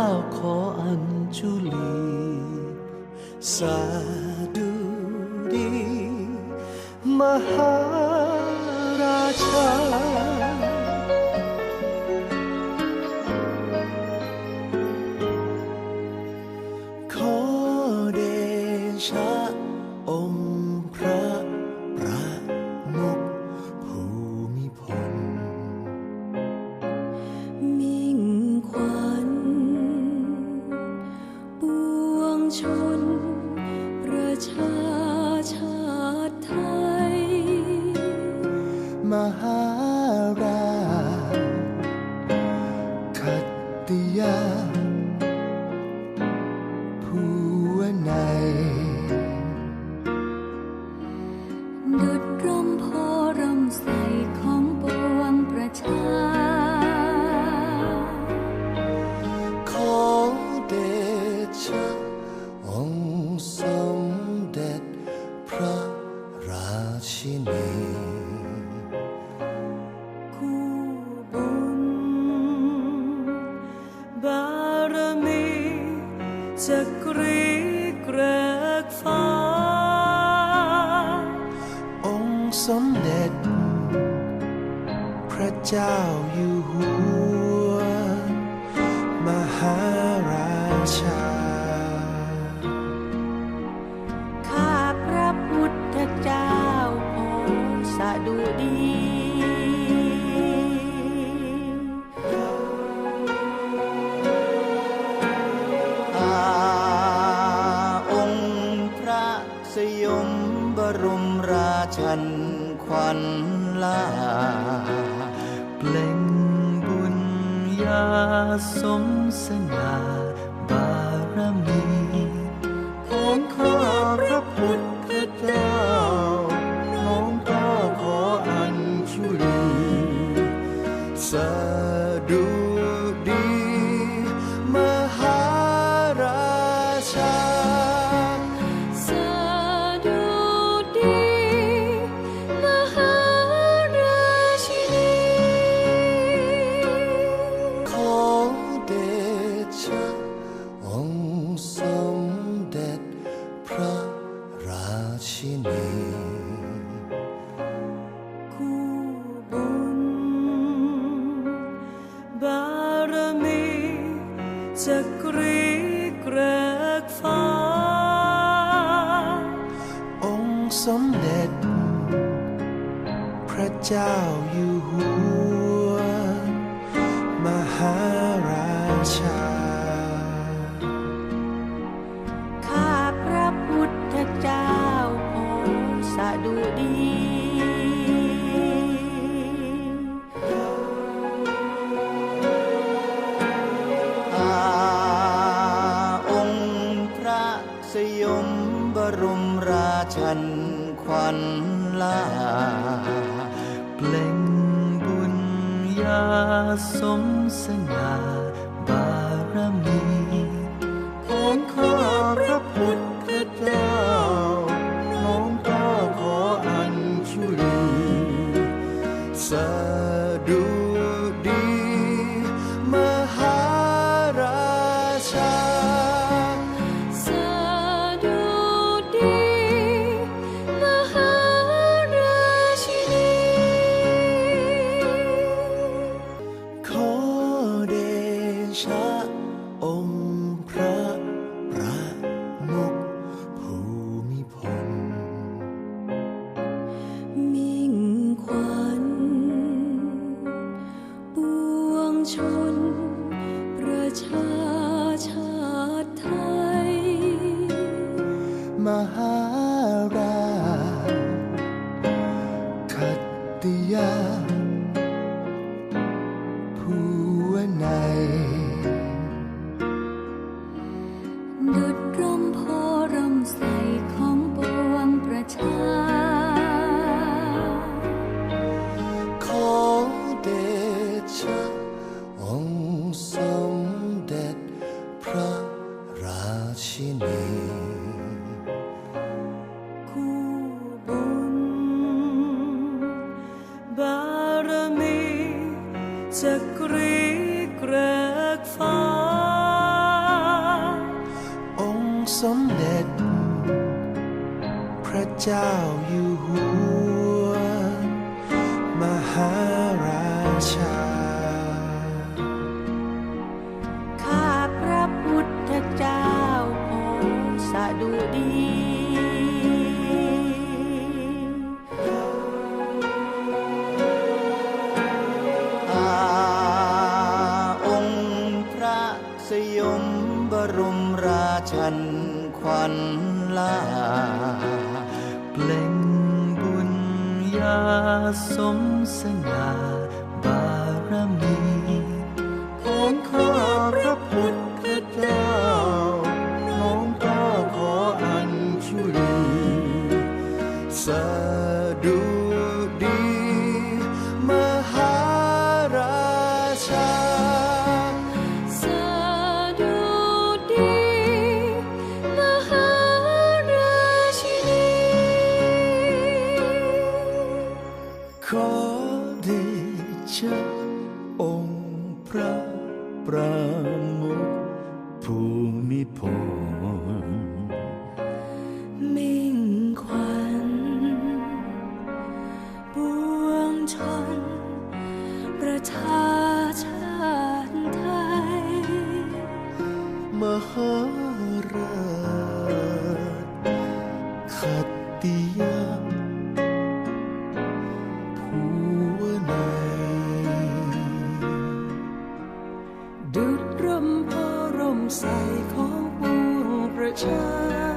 Anjuli Saduri Maharaja. 你呀 ระเจ้าอยู่หัว มหาราชา ข้าพระพุทธเจ้าองค์สะดุดียมบรมราชันควันลา เปล่งบุญญาสมสง่าบารมี สมเด็จ พระเจ้าอยู่หัว มหาราชา ข้าพระพุทธเจ้าองสะดุดีองค์พระสยมบรมราชัน วันลาเปล่งบุญญาสมเสน สมเด็จ พระเจ้าอยู่ สมสง่า ปวงชน ประชาชาติไทย มหาราชขัตติยะภูวนัยดุดร่มโพร่มใสของปวงประชา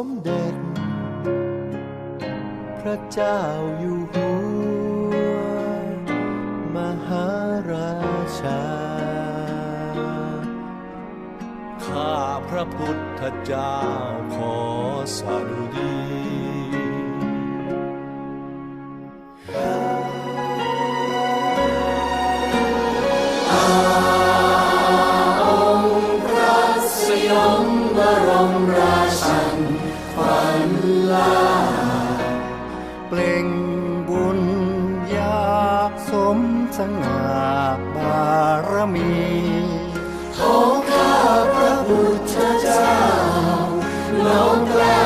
สมเด็จ พระเจ้าอยู่หัว มหาราชา ข้าพระพุทธเจ้าขอสดุดี งบุญยาสมสง่าบารมีขอข้าพระพุทธเจ้าน้อมกล้า